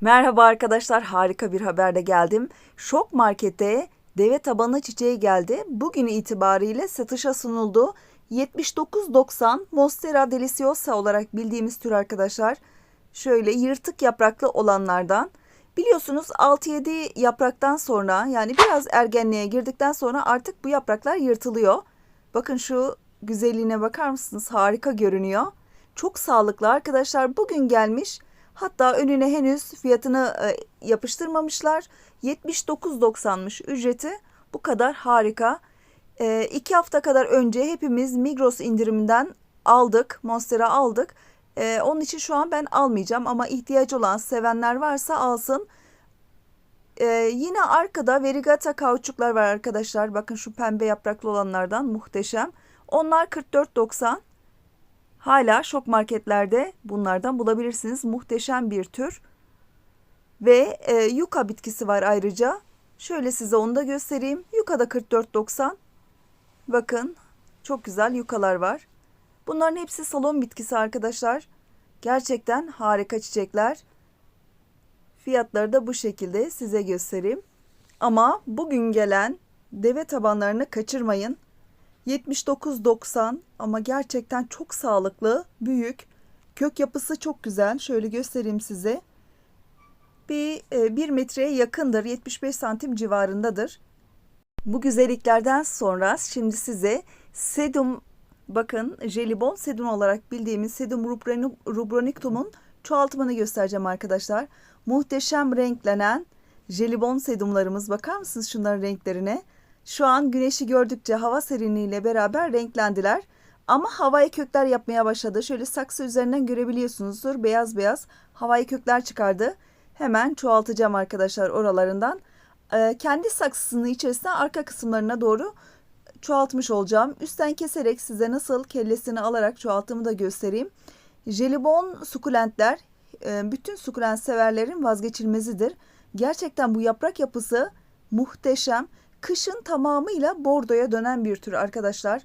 Merhaba arkadaşlar, harika bir haberle geldim. Şok Market'e deve tabanı çiçeği geldi. Bugün itibariyle satışa sunuldu. 79.90 Monstera Deliciosa olarak bildiğimiz tür arkadaşlar. Şöyle yırtık yapraklı olanlardan. Biliyorsunuz 6-7 yapraktan sonra yani biraz ergenliğe girdikten sonra artık bu yapraklar yırtılıyor. Bakın şu güzelliğine bakar mısınız? Harika görünüyor. Çok sağlıklı arkadaşlar. Bugün gelmiş. Hatta önüne henüz fiyatını e, yapıştırmamışlar. 79.90'mış ücreti. Bu kadar harika. E, iki hafta kadar önce hepimiz Migros indiriminden aldık. Monstera aldık. E, onun için şu an ben almayacağım ama ihtiyacı olan sevenler varsa alsın. E, yine arkada Verigata kauçuklar var arkadaşlar. Bakın şu pembe yapraklı olanlardan muhteşem. Onlar 44.90. Hala şok marketlerde bunlardan bulabilirsiniz. Muhteşem bir tür. Ve e, yuka bitkisi var ayrıca. Şöyle size onu da göstereyim. Yuka da 44.90. Bakın çok güzel yukalar var. Bunların hepsi salon bitkisi arkadaşlar. Gerçekten harika çiçekler. Fiyatları da bu şekilde size göstereyim. Ama bugün gelen deve tabanlarını kaçırmayın. 79.90 ama gerçekten çok sağlıklı, büyük. Kök yapısı çok güzel. Şöyle göstereyim size. Bir, e, bir metreye yakındır. 75 santim civarındadır. Bu güzelliklerden sonra şimdi size sedum bakın jelibon sedum olarak bildiğimiz sedum rubronictum'un çoğaltımını göstereceğim arkadaşlar. Muhteşem renklenen jelibon sedumlarımız bakar mısınız şunların renklerine? Şu an güneşi gördükçe hava serinliğiyle beraber renklendiler. Ama havai kökler yapmaya başladı. Şöyle saksı üzerinden görebiliyorsunuzdur. Beyaz beyaz havai kökler çıkardı. Hemen çoğaltacağım arkadaşlar oralarından. Ee, kendi saksısının içerisine arka kısımlarına doğru çoğaltmış olacağım. Üstten keserek size nasıl kellesini alarak çoğalttığımı da göstereyim. Jelibon sukulentler e, bütün sukulent severlerin vazgeçilmezidir. Gerçekten bu yaprak yapısı muhteşem. Kışın tamamıyla bordoya dönen bir tür arkadaşlar.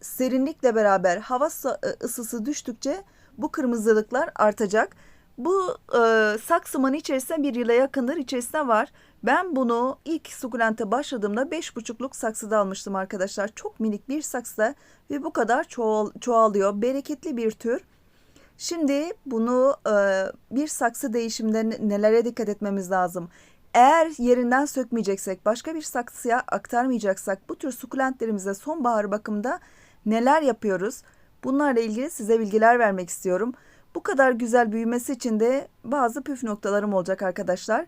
Serinlikle beraber hava e, ısısı düştükçe bu kırmızılıklar artacak. Bu e, saksımın içerisinde bir yıla yakındır içerisinde var. Ben bunu ilk sukulente başladığımda 5,5'luk saksıda almıştım arkadaşlar. Çok minik bir saksıda ve bu kadar çoğal, çoğalıyor. Bereketli bir tür. Şimdi bunu e, bir saksı değişiminde nelere dikkat etmemiz lazım? Eğer yerinden sökmeyeceksek, başka bir saksıya aktarmayacaksak bu tür sukulentlerimize sonbahar bakımda neler yapıyoruz? Bunlarla ilgili size bilgiler vermek istiyorum. Bu kadar güzel büyümesi için de bazı püf noktalarım olacak arkadaşlar.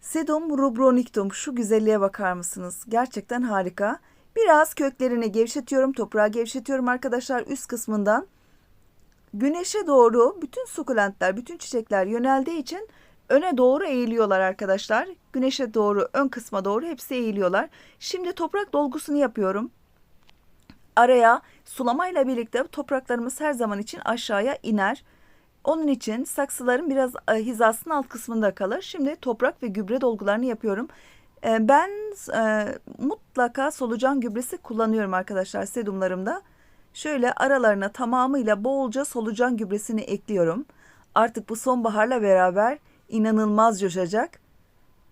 Sedum rubronictum şu güzelliğe bakar mısınız? Gerçekten harika. Biraz köklerini gevşetiyorum, toprağı gevşetiyorum arkadaşlar üst kısmından. Güneşe doğru bütün sukulentler, bütün çiçekler yöneldiği için öne doğru eğiliyorlar arkadaşlar. Güneşe doğru, ön kısma doğru hepsi eğiliyorlar. Şimdi toprak dolgusunu yapıyorum. Araya sulamayla birlikte topraklarımız her zaman için aşağıya iner. Onun için saksıların biraz e, hizasının alt kısmında kalır. Şimdi toprak ve gübre dolgularını yapıyorum. E, ben e, mutlaka solucan gübresi kullanıyorum arkadaşlar sedumlarımda. Şöyle aralarına tamamıyla bolca solucan gübresini ekliyorum. Artık bu sonbaharla beraber inanılmaz coşacak.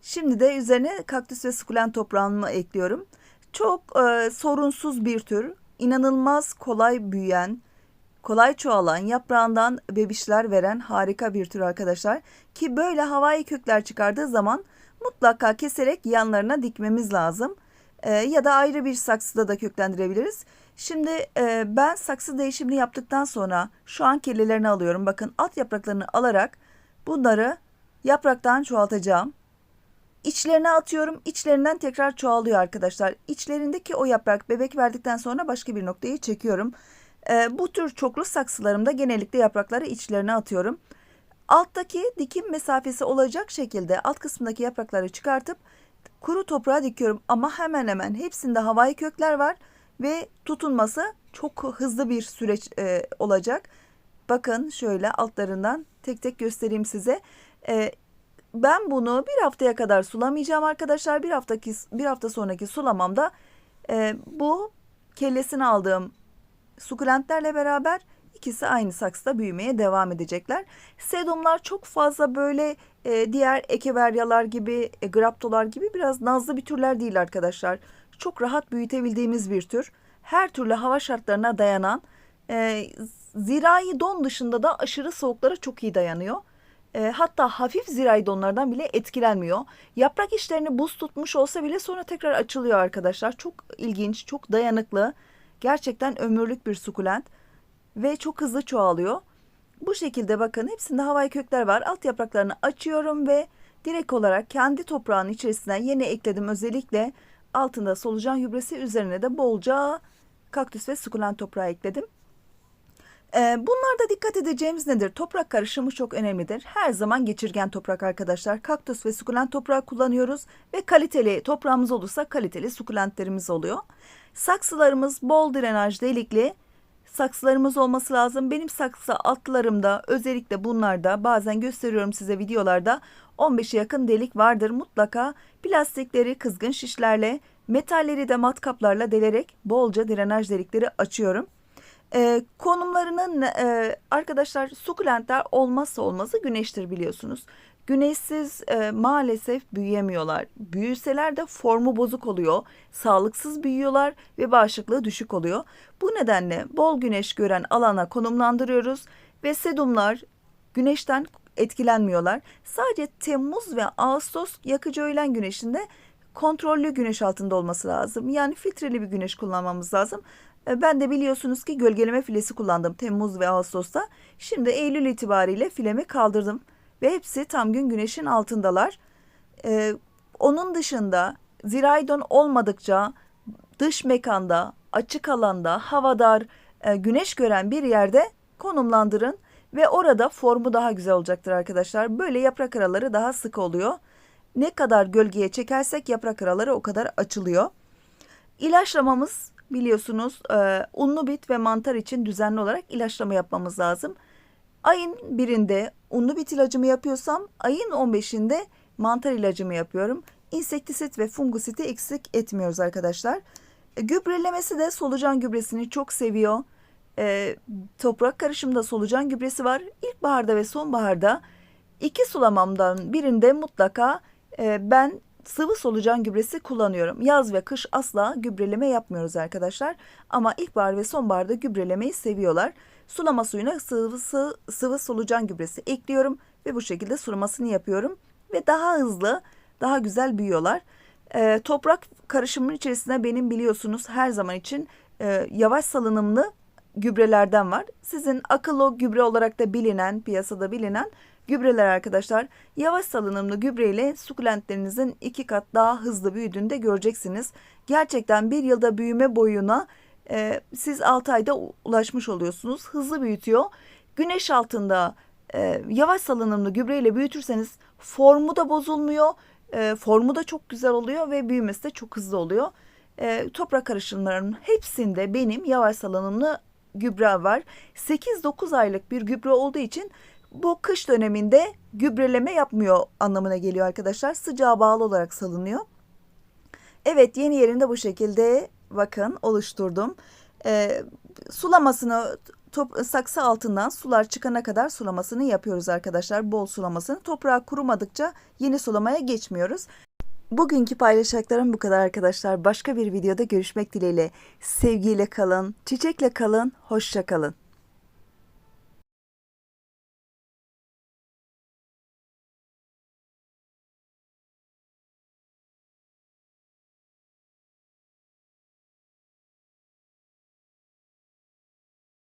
Şimdi de üzerine kaktüs ve sukulent toprağımı ekliyorum. Çok e, sorunsuz bir tür, inanılmaz kolay büyüyen, kolay çoğalan, yaprağından bebişler veren harika bir tür arkadaşlar. Ki böyle havai kökler çıkardığı zaman mutlaka keserek yanlarına dikmemiz lazım. E, ya da ayrı bir saksıda da köklendirebiliriz. Şimdi e, ben saksı değişimini yaptıktan sonra şu an kellelerini alıyorum. Bakın alt yapraklarını alarak bunları yapraktan çoğaltacağım. İçlerine atıyorum. İçlerinden tekrar çoğalıyor arkadaşlar. İçlerindeki o yaprak bebek verdikten sonra başka bir noktayı çekiyorum. E, bu tür çoklu saksılarımda genellikle yaprakları içlerine atıyorum. Alttaki dikim mesafesi olacak şekilde alt kısmındaki yaprakları çıkartıp kuru toprağa dikiyorum. Ama hemen hemen hepsinde havai kökler var ve tutunması çok hızlı bir süreç e, olacak. Bakın şöyle altlarından tek tek göstereyim size. E, ben bunu bir haftaya kadar sulamayacağım arkadaşlar. Bir haftaki bir hafta sonraki sulamamda e, bu kellesini aldığım sukulentlerle beraber İkisi aynı saksıda büyümeye devam edecekler. Sedumlar çok fazla böyle e, diğer ekeveryalar gibi, e, graptolar gibi biraz nazlı bir türler değil arkadaşlar. Çok rahat büyütebildiğimiz bir tür. Her türlü hava şartlarına dayanan, e, zirai don dışında da aşırı soğuklara çok iyi dayanıyor. E, hatta hafif zirai donlardan bile etkilenmiyor. Yaprak işlerini buz tutmuş olsa bile sonra tekrar açılıyor arkadaşlar. Çok ilginç, çok dayanıklı. Gerçekten ömürlük bir sukulent ve çok hızlı çoğalıyor. Bu şekilde bakın hepsinde havai kökler var. Alt yapraklarını açıyorum ve direkt olarak kendi toprağın içerisine yeni ekledim. Özellikle altında solucan gübresi üzerine de bolca kaktüs ve sukulent toprağı ekledim. Ee, bunlarda dikkat edeceğimiz nedir? Toprak karışımı çok önemlidir. Her zaman geçirgen toprak arkadaşlar. Kaktüs ve sukulent toprağı kullanıyoruz ve kaliteli toprağımız olursa kaliteli sukulentlerimiz oluyor. Saksılarımız bol drenaj delikli saksılarımız olması lazım. Benim saksı altlarımda özellikle bunlarda bazen gösteriyorum size videolarda 15'e yakın delik vardır. Mutlaka plastikleri kızgın şişlerle metalleri de matkaplarla delerek bolca drenaj delikleri açıyorum. Ee, konumlarının e, arkadaşlar sukulentler olmazsa olmazı güneştir biliyorsunuz. Güneşsiz e, maalesef büyüyemiyorlar. Büyüseler de formu bozuk oluyor. Sağlıksız büyüyorlar ve bağışıklığı düşük oluyor. Bu nedenle bol güneş gören alana konumlandırıyoruz ve sedumlar güneşten etkilenmiyorlar. Sadece Temmuz ve Ağustos yakıcı öğlen güneşinde kontrollü güneş altında olması lazım. Yani filtreli bir güneş kullanmamız lazım. E, Ben de biliyorsunuz ki gölgeleme filesi kullandım Temmuz ve Ağustos'ta. Şimdi Eylül itibariyle filemi kaldırdım ve hepsi tam gün güneşin altındalar. Ee, onun dışında ziraydon olmadıkça dış mekanda, açık alanda, havadar, e, güneş gören bir yerde konumlandırın ve orada formu daha güzel olacaktır arkadaşlar. Böyle yaprak araları daha sık oluyor. Ne kadar gölgeye çekersek yaprak araları o kadar açılıyor. İlaçlamamız biliyorsunuz e, unlu bit ve mantar için düzenli olarak ilaçlama yapmamız lazım. Ayın birinde unlu bit ilacımı yapıyorsam ayın 15'inde mantar ilacımı yapıyorum. İnsektisit ve fungusiti eksik etmiyoruz arkadaşlar. E, gübrelemesi de solucan gübresini çok seviyor. E, toprak karışımında solucan gübresi var. İlkbaharda ve sonbaharda iki sulamamdan birinde mutlaka e, ben sıvı solucan gübresi kullanıyorum. Yaz ve kış asla gübreleme yapmıyoruz arkadaşlar. Ama ilkbahar ve sonbaharda gübrelemeyi seviyorlar. Sulama suyuna sıvı, sıvı, sıvı solucan gübresi ekliyorum ve bu şekilde sulamasını yapıyorum. Ve daha hızlı, daha güzel büyüyorlar. Ee, toprak karışımının içerisinde benim biliyorsunuz her zaman için e, yavaş salınımlı gübrelerden var. Sizin akıllı gübre olarak da bilinen, piyasada bilinen gübreler arkadaşlar. Yavaş salınımlı gübreyle sukulentlerinizin iki kat daha hızlı büyüdüğünü de göreceksiniz. Gerçekten bir yılda büyüme boyuna e, siz 6 ayda ulaşmış oluyorsunuz. Hızlı büyütüyor. Güneş altında e, yavaş salınımlı gübreyle büyütürseniz formu da bozulmuyor. E, formu da çok güzel oluyor ve büyümesi de çok hızlı oluyor. E, toprak karışımlarının hepsinde benim yavaş salınımlı gübre var. 8-9 aylık bir gübre olduğu için bu kış döneminde gübreleme yapmıyor anlamına geliyor arkadaşlar. Sıcağa bağlı olarak salınıyor. Evet yeni yerinde bu şekilde bakın oluşturdum. Ee, sulamasını top, saksı altından sular çıkana kadar sulamasını yapıyoruz arkadaşlar. Bol sulamasını. Toprağı kurumadıkça yeni sulamaya geçmiyoruz. Bugünkü paylaşacaklarım bu kadar arkadaşlar. Başka bir videoda görüşmek dileğiyle. Sevgiyle kalın, çiçekle kalın, hoşça kalın.